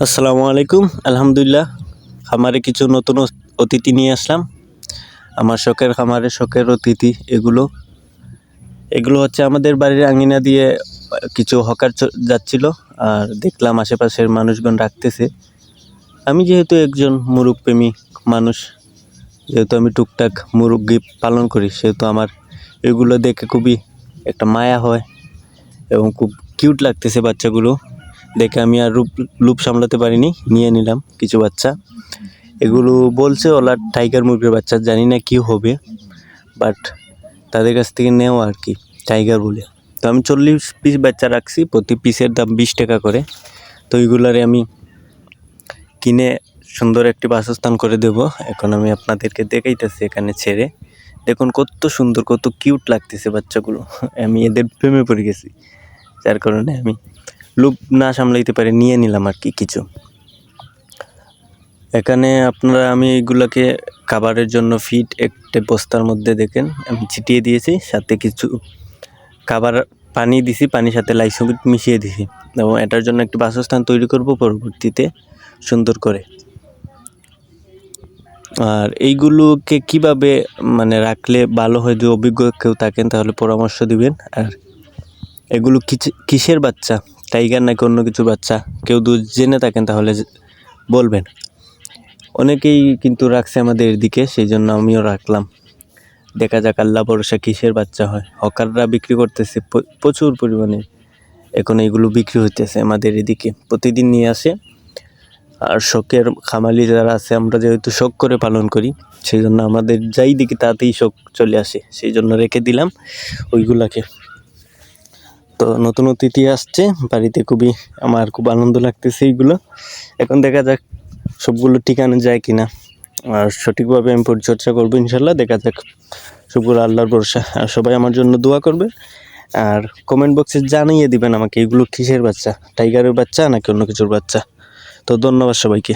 আসসালামু আলাইকুম। আলহামদুলিল্লাহ, খামারে কিছু নতুন অতিথি নিয়ে আসলাম। আমার শখের খামারে শখের অতিথি এগুলো। এগুলো হচ্ছে আমাদের বাড়ির আঙিনা দিয়ে কিছু হকার যাচ্ছিল আর দেখলাম আশেপাশের মানুষগণ রাখতেছে। আমি যেহেতু একজন মুরগ প্রেমী মানুষ, যেহেতু আমি টুকটাক মুরগি পালন করি, সেহেতু আমার এগুলো দেখে খুবই একটা মায়া হয় এবং খুব কিউট লাগতেছে বাচ্চাগুলো। দেখে আমি আর রূপ লুপ সামলাতে পারিনি, নিয়ে নিলাম কিছু বাচ্চা। এগুলো বলছে ওলা টাইগার মুরগির বাচ্চা, জানি না কি হবে বাট তাদের কাছ থেকে নেওয়া আর কি, টাইগার বলে। তো আমি চল্লিশ পিস বাচ্চা রাখছি, প্রতি পিসের দাম বিশ টাকা করে। তো ওইগুলারে আমি কিনে সুন্দর একটি বাসস্থান করে দেব। এখন আমি আপনাদেরকে দেখাইতেছি এখানে ছেড়ে। দেখুন কত সুন্দর, কত কিউট লাগতেছে বাচ্চাগুলো। আমি এদের প্রেমে পড়ে গেছি, যার কারণে আমি লুপ না সামলাইতে পারে, নিয়ে নিলাম আর কি কিছু। এখানে আপনারা, আমি এইগুলাকে খাবারের জন্য ফিট একটা বস্তার মধ্যে দেখেন, আমি ছিটিয়ে দিয়েছি, সাথে কিছু খাবার পানি দিছি, পানির সাথে লাইসোবিট মিশিয়ে দিছি। এবং এটার জন্য একটি বাসস্থান তৈরি করব পরবর্তীতে সুন্দর করে। আর এইগুলোকে কীভাবে মানে রাখলে ভালো হয়, যদি অভিজ্ঞ কেউ থাকেন, তাহলে পরামর্শ দিবেন। আর এগুলো কিসের বাচ্চা? টাইগার নাকি অন্য কিছু বাচ্চা? কেউ দু, জেনে থাকেন তাহলে বলবেন। অনেকেই কিন্তু রাখছে আমাদের এদিকে সেই জন্য আমিও রাখলাম। দেখা যাক আল্লাহ ভরসা কিসের বাচ্চা হয়। হকাররা বিক্রি করতেছে প্রচুর পরিমাণে। এখন এইগুলো বিক্রি হইতেছে আমাদের এদিকে। প্রতিদিন নিয়ে আসে। আর শখের খামালি যারা আছে, আমরা যেহেতু শখ করে পালন করি সেই জন্য আমাদের যাই দিকে তাতেই শখ চলে আসে। সেই জন্য রেখে দিলাম ওইগুলাকে। তো নতুন অতিথি আসছে। বাড়িতে খুবই আমার খুব আনন্দ লাগতেছে এইগুলো। এখন দেখা যাক সবগুলো ঠিকানো যায় কিনা। আর সঠিকভাবে আমি পরিচর্যা করব ইনশাল্লাহ। দেখা যাক সবগুলো আল্লাহর ভরসা। আর সবাই আমার জন্য দোয়া করবে। আর কমেন্ট বক্সে জানিয়ে দিবেন আমাকে, এগুলো কিসের বাচ্চা? টাইগারের বাচ্চা নাকি অন্য কিছুর বাচ্চা? তো ধন্যবাদ সবাইকে।